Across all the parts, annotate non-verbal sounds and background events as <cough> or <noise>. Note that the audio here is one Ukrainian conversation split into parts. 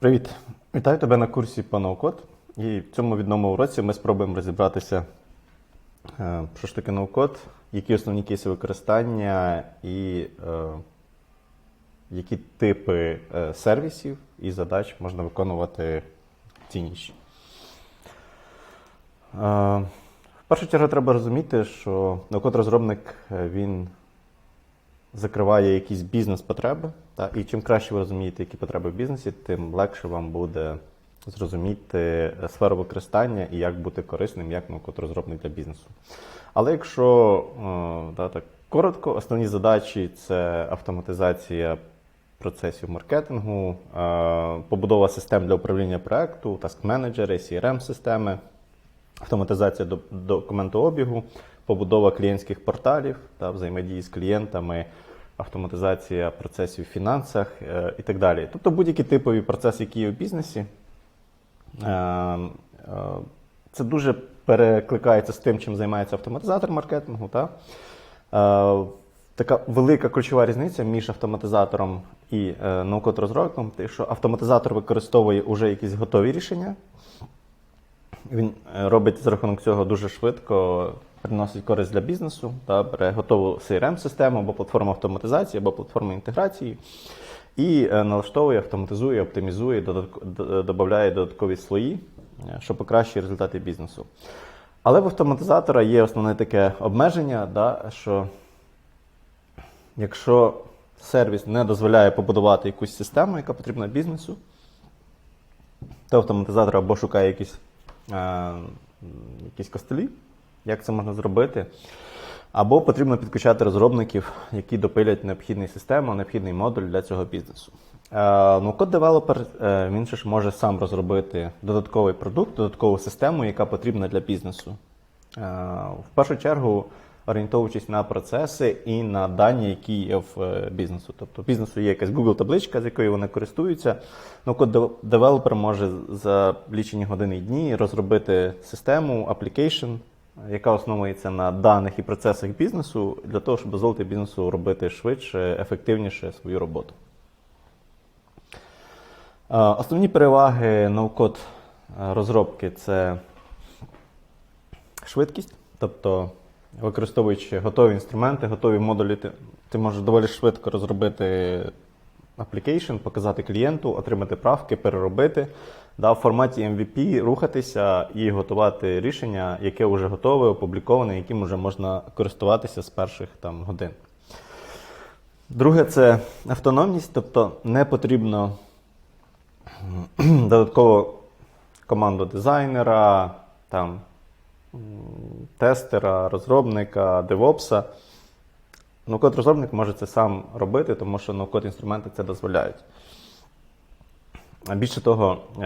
Привіт! Вітаю тебе на курсі по ноу-код. І в цьому відному уроці ми спробуємо розібратися, е, що ж таке ноу-код, які основні кейси використання і е, які типи е, сервісів і задач можна виконувати. Е, В першу чергу треба розуміти, що ноу-код розробник е, він закриває якісь бізнес-потреби. І чим краще ви розумієте, які потреби в бізнесі, тим легше вам буде зрозуміти е, сферу використання і як бути корисним як ноу-код розробник для бізнесу. Але якщо е, да, так, коротко, основні задачі це автоматизація процесів маркетингу, е, побудова систем для управління проекту, таск-менеджери, CRM-системи, автоматизація документообігу, побудова клієнтських порталів та взаємодії з клієнтами, автоматизація процесів в фінансах е, і так далі. Тобто будь-які типові процеси, які є в бізнесі. Е, е, Це дуже перекликається з тим, чим займається автоматизатор маркетингу. Та? Е, Така велика ключова різниця між автоматизатором і е, ноу-код розробником, те, що автоматизатор використовує вже якісь готові рішення, він е, робить за рахунок цього дуже швидко, приносить користь для бізнесу, та бере готову CRM-систему або платформу автоматизації, або платформу інтеграції, і е, налаштовує, автоматизує, оптимізує, додає додаткові слої, е, що покращує результати бізнесу. Але в автоматизатора є основне таке обмеження, да, що якщо сервіс не дозволяє побудувати якусь систему, яка потрібна бізнесу, то автоматизатор або шукає якісь, е, якісь костелі, як це можна зробити, або потрібно підключати розробників, які допилять необхідну систему, необхідний модуль для цього бізнесу. Е, ну, код девелопер е, він же ж може сам розробити додатковий продукт, додаткову систему, яка потрібна для бізнесу. Е, В першу чергу орієнтовуючись на процеси і на дані, які є в бізнесу. Тобто бізнесу є якась Google табличка, з якою вони користуються. Ну, код девелопер може за лічені години і дні розробити систему, аплікейшн, яка основується на даних і процесах бізнесу, для того, щоб дозволити бізнесу робити швидше, ефективніше свою роботу. Е, Основні переваги ноу-код е, розробки це швидкість, тобто використовуючи готові інструменти, готові модулі, ти, можеш доволі швидко розробити апплікейшн, показати клієнту, отримати правки, переробити, да, в форматі MVP рухатися і готувати рішення, яке вже готове, опубліковане, яким вже можна користуватися з перших там, годин. Друге це автономність, тобто не потрібно <clears throat> додатково команду дизайнера, там, тестера, розробника, девопса. Ну, код розробник може це сам робити, тому що ну, код інструменти це дозволяють. Більше того, е,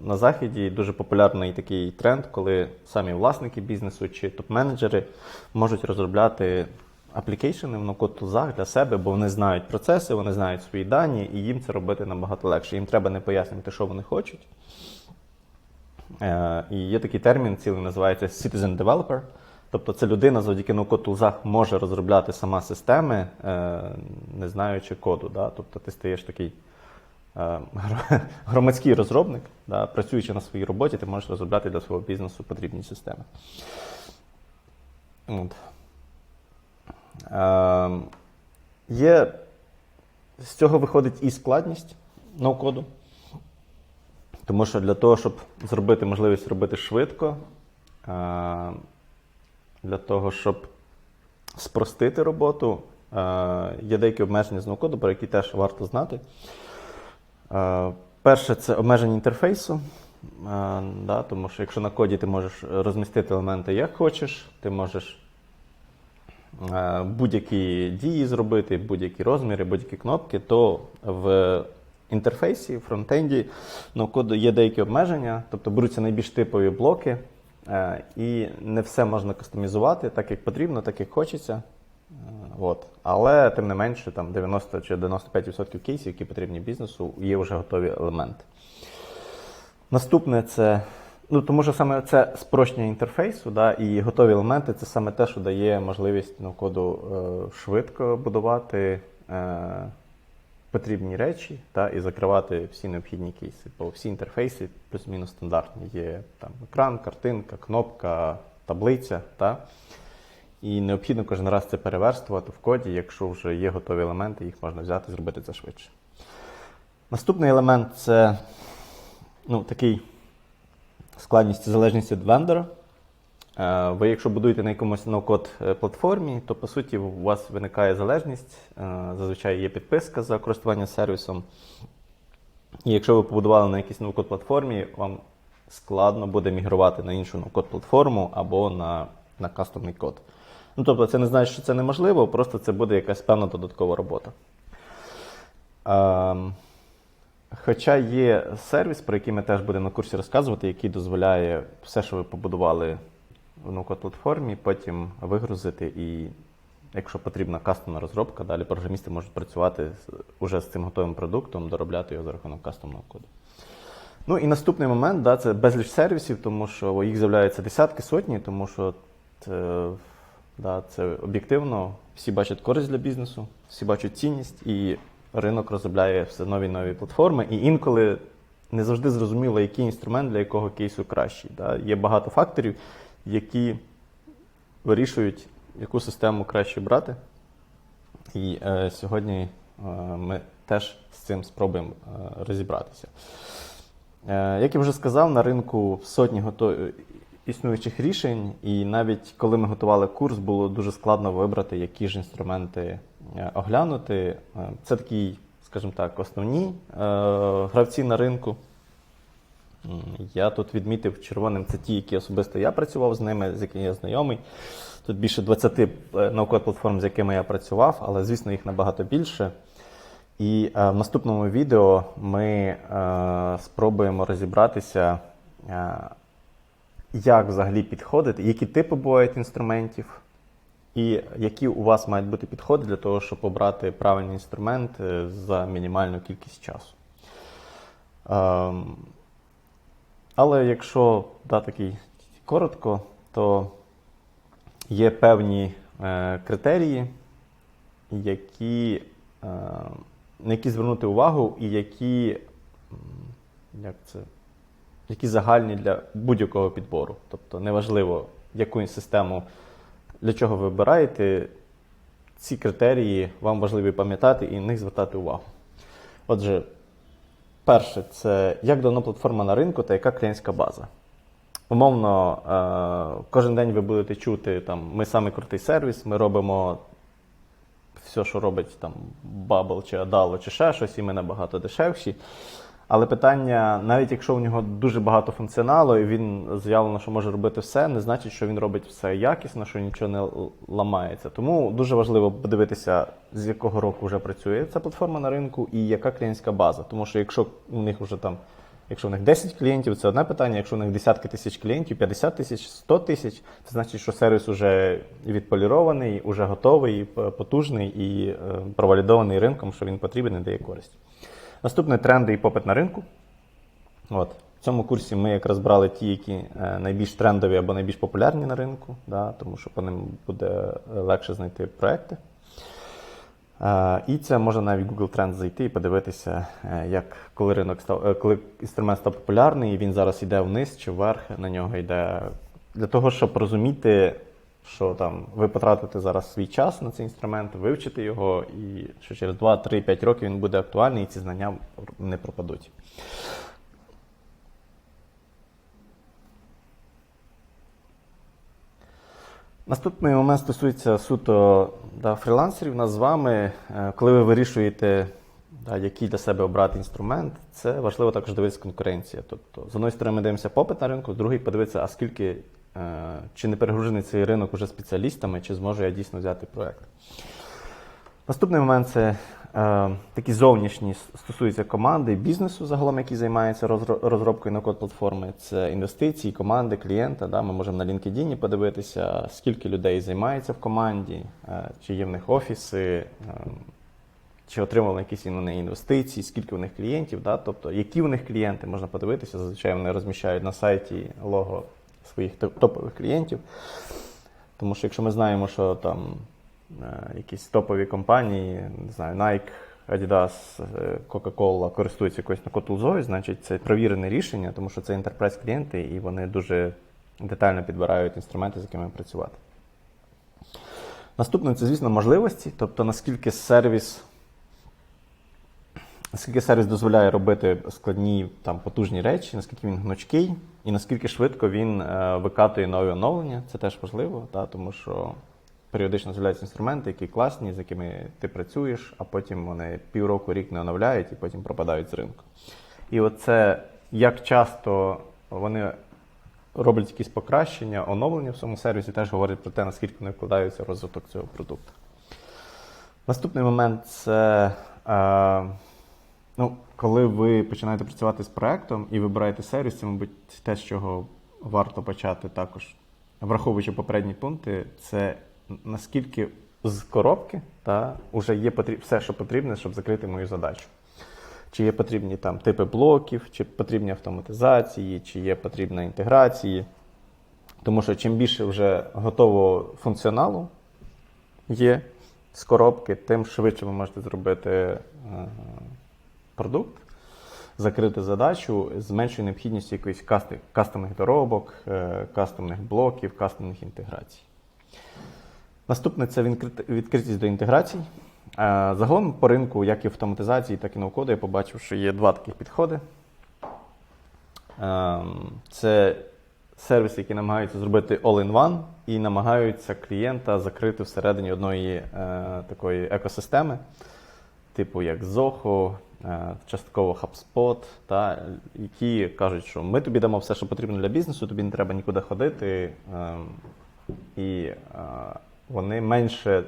на Заході дуже популярний такий тренд, коли самі власники бізнесу чи топ-менеджери можуть розробляти аплікейшени в ноу-код для себе, бо вони знають процеси, вони знають свої дані, і їм це робити набагато легше. Їм треба не пояснювати, що вони хочуть. Е, І є такий термін, цілий називається Citizen Developer. Тобто це людина завдяки ноу-код тулзах може розробляти сама системи, е, не знаючи коду. Тобто ти стаєш такий <laughs> громадський розробник, да? працюючи на своїй роботі, ти можеш розробляти для свого бізнесу потрібні системи. От. Е, Є з цього виходить і складність ноу-коду. Тому що для того, щоб зробити можливість робити швидко, е, для того, щоб спростити роботу, е, є деякі обмеження з ноу-коду, про які теж варто знати. Е, Перше це обмеження інтерфейсу. Е, Да, тому що якщо на коді ти можеш розмістити елементи як хочеш, ти можеш е, будь-які дії зробити, будь-які розміри, будь-які кнопки, то в інтерфейсі, в фронтенді ну, коду є деякі обмеження, тобто беруться найбільш типові блоки, і не все можна кастомізувати так, як потрібно, так як хочеться. От. Але тим не менше, там 90 чи 95% кейсів, які потрібні бізнесу, є вже готові елементи. Наступне це. Ну, тому що саме це спрощення інтерфейсу, да, і готові елементи це саме те, що дає можливість ну, коду е, швидко будувати, е, потрібні речі та, і закривати всі необхідні кейси. Бо всі інтерфейси плюс-мінус стандартні. Є там екран, картинка, кнопка, таблиця. Та? І необхідно кожен раз це переверстувати в коді, якщо вже є готові елементи, їх можна взяти, і зробити це швидше. Наступний елемент це ну, такий складність залежність від вендора. Е, Ви, якщо будуєте на якомусь ноу-код е, платформі, то по суті у вас виникає залежність. Е, Зазвичай є підписка за користування сервісом. І якщо ви побудували на якійсь ноу-код платформі, вам складно буде мігрувати на іншу ноу-код платформу або на, на кастомний код. Ну, тобто, це не значить, що це неможливо, просто це буде якась певна додаткова робота. Ем, Хоча є сервіс, про який ми теж будемо на курсі розказувати, який дозволяє все, що ви побудували в ноу-код платформі, потім вигрузити і, якщо потрібна кастомна розробка, далі програмісти можуть працювати уже з цим готовим продуктом, доробляти його за рахунок кастомного коду. Ну і наступний момент да, це безліч сервісів, тому що їх з'являється десятки, сотні, тому що це, да, це об'єктивно, всі бачать користь для бізнесу, всі бачать цінність, і ринок розробляє все нові нові платформи. І інколи не завжди зрозуміло, який інструмент для якого кейсу кращий. Да. Є багато факторів, які вирішують, яку систему краще брати. І е, сьогодні е, ми теж з цим спробуємо е, розібратися. Е, Як я вже сказав, на ринку сотні готові існуючих рішень, і навіть коли ми готували курс, було дуже складно вибрати, які ж інструменти е, оглянути. Е, Це такі, скажімо так, основні е, гравці на ринку. Я тут відмітив червоним це ті, які особисто я працював з ними, з якими я знайомий. Тут більше 20 е, наукових платформ, з якими я працював, але звісно їх набагато більше. І е, в наступному відео ми е, спробуємо розібратися, е, як взагалі підходити, які типи бувають інструментів, і які у вас мають бути підходи для того, щоб обрати правильний інструмент е, за мінімальну кількість часу. Ем, але якщо да, такий коротко, то є певні е, критерії, які, е, на які звернути увагу, і які, як це, які загальні для будь-якого підбору. Тобто неважливо, яку систему для чого ви вибираєте, ці критерії вам важливі пам'ятати і на них звертати увагу. Отже, перше, це як давно платформа на ринку та яка клієнтська база. Умовно, е, кожен день ви будете чути, там, ми самий крутий сервіс, ми робимо все, що робить там Bubble чи Adalo, чи ще щось, і ми набагато дешевші. Але питання, навіть якщо у нього дуже багато функціоналу, і він заявлено, що може робити все, не значить, що він робить все якісно, що нічого не ламається. Тому дуже важливо подивитися, з якого року вже працює ця платформа на ринку і яка клієнтська база. Тому що якщо у них вже там, якщо у них 10 клієнтів, це одне питання. Якщо у них десятки тисяч клієнтів, 50 тисяч, 100 тисяч, це значить, що сервіс вже відполірований, вже готовий, потужний і е, провалідований ринком, що він потрібен і дає користь. Наступне тренди і попит на ринку. От. В цьому курсі ми якраз брали ті, які е, найбільш трендові або найбільш популярні на ринку, да, тому що по ним буде легше знайти проекти. Е, І це можна навіть Google Trends зайти і подивитися, е, як коли ринок став, коли інструмент став популярний, і він зараз йде вниз чи вверх, на нього йде. Для того, щоб розуміти, що там ви потратите зараз свій час на цей інструмент, вивчити його, і що через 2, 3, 5 років він буде актуальний, і ці знання не пропадуть. Наступний момент стосується суто да, фрілансерів. Нас з вами, е, коли ви вирішуєте, да, який для себе обрати інструмент, це важливо також дивитися конкуренція. Тобто, з одної сторони, ми дивимося попит на ринку, з другої подивитися, а скільки чи не перегружений цей ринок уже спеціалістами, чи зможу я дійсно взяти проект. Наступний момент це е, такі зовнішні стосуються команди бізнесу, загалом, який займається розробкою на код платформи. Це інвестиції, команди, клієнта. Да? Ми можемо на LinkedIn подивитися, скільки людей займається в команді, е, чи є в них офіси, е, чи отримали якісь вони інвестиції, скільки у них клієнтів. Да? Тобто, які у них клієнти, можна подивитися. Зазвичай вони розміщають на сайті лого своїх топових клієнтів. Тому що якщо ми знаємо, що там е, якісь топові компанії, не знаю, Nike, Adidas, е, Coca-Cola користуються якоюсь накотулзою, значить це провірене рішення, тому що це enterprise клієнти і вони дуже детально підбирають інструменти, з якими працювати. Наступне це, звісно, можливості, тобто наскільки сервіс, наскільки сервіс дозволяє робити складні там, потужні речі, наскільки він гнучкий, і наскільки швидко він е, викатує нові оновлення, це теж важливо, та, тому що періодично з'являються інструменти, які класні, з якими ти працюєш, а потім вони півроку, рік не оновляють і потім пропадають з ринку. І оце як часто вони роблять якісь покращення, оновлення в своєму сервісі, теж говорять про те, наскільки вони вкладаються в розвиток цього продукту. Наступний момент це е, ну, коли ви починаєте працювати з проектом і вибираєте сервіс, це, мабуть, те, з чого варто почати також, враховуючи попередні пункти, це наскільки з коробки та, вже є потріб, все, що потрібно, щоб закрити мою задачу. Чи є потрібні там типи блоків, чи потрібні автоматизації, чи є потрібна інтеграції. Тому що чим більше вже готового функціоналу є з коробки, тим швидше ви можете зробити е, продукт, закрити задачу з меншою необхідністю якоїсь касти- кастомних доробок, е, кастомних блоків, кастомних інтеграцій. Наступне це відкритість до інтеграцій. Е, Загалом по ринку, як і автоматизації, так і ноу-коду, я побачив, що є два таких підходи. Ем, Це сервіси, які намагаються зробити all-in-one і намагаються клієнта закрити всередині одної е, такої екосистеми, типу як Zoho, частково HubSpot, та, які кажуть, що ми тобі дамо все, що потрібно для бізнесу, тобі не треба нікуди ходити. ем, і е, вони менше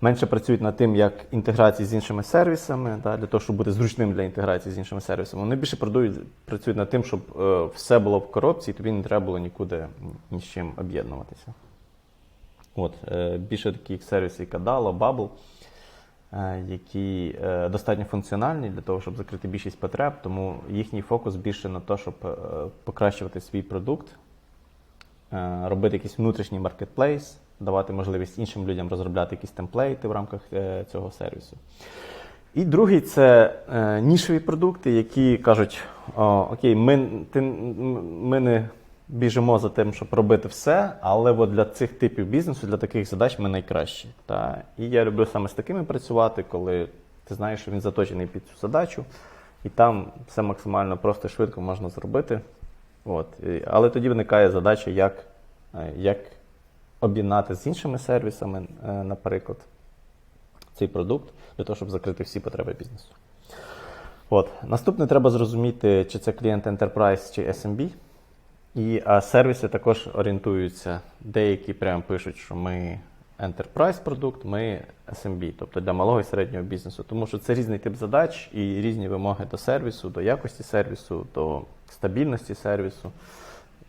менше працюють над тим, як інтеграції з іншими сервісами, да, для того, щоб бути зручним для інтеграції з іншими сервісами. Вони більше працюють над тим, щоб е, все було в коробці, і тобі не треба було нікуди ні з чим об'єднуватися. От, е, більше таких сервісів, як Adalo, Bubble, е, які е, достатньо функціональні для того, щоб закрити більшість потреб, тому їхній фокус більше на те, щоб е, покращувати свій продукт, е, робити якийсь внутрішній маркетплейс, давати можливість іншим людям розробляти якісь темплейти в рамках е, цього сервісу. І другий це е, нішові продукти, які кажуть: о, окей, ми, ти, ми не біжимо за тим, щоб робити все, але от для цих типів бізнесу, для таких задач ми найкращі. Та? І я люблю саме з такими працювати, коли ти знаєш, що він заточений під цю задачу, і там все максимально просто і швидко можна зробити. От. Але тоді виникає задача, як, е, як об'єднати з іншими сервісами, е, наприклад, цей продукт для того, щоб закрити всі потреби бізнесу. От. Наступне треба зрозуміти, чи це клієнт Enterprise чи SMB. І а, сервіси також орієнтуються. Деякі прямо пишуть, що ми Enterprise продукт, ми SMB, тобто для малого і середнього бізнесу. Тому що це різний тип задач і різні вимоги до сервісу, до якості сервісу, до стабільності сервісу.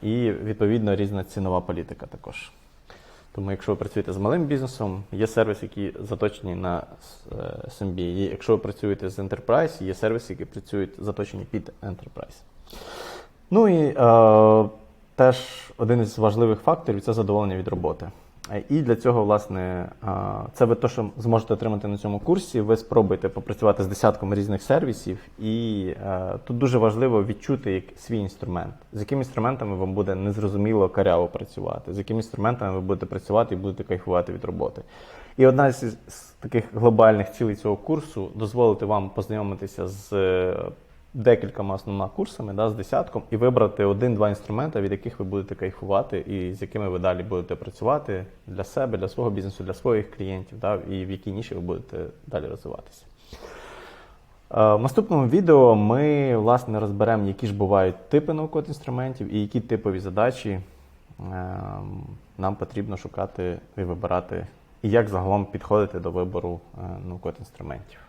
І відповідно різна цінова політика також. Тому, якщо ви працюєте з малим бізнесом, є сервіси, які заточені на е, SMB. І якщо ви працюєте з Enterprise, є сервіси, які працюють заточені під Enterprise. Ну і е, теж один із важливих факторів це задоволення від роботи. Е, І для цього, власне, е, це ви те, що зможете отримати на цьому курсі. Ви спробуєте попрацювати з десятком різних сервісів, і е, тут дуже важливо відчути свій інструмент, з якими інструментами вам буде незрозуміло каряво працювати, з якими інструментами ви будете працювати і будете кайфувати від роботи. І одна з, таких глобальних цілей цього курсу дозволити вам познайомитися з декількома основними курсами, да, з десятком, і вибрати один-два інструменти, від яких ви будете кайфувати, і з якими ви далі будете працювати для себе, для свого бізнесу, для своїх клієнтів, да, і в якій ніші ви будете далі розвиватися. Е, В наступному відео ми власне розберемо, які ж бувають типи наукових інструментів і які типові задачі е, нам потрібно шукати і вибирати, і як загалом підходити до вибору е, наукових інструментів.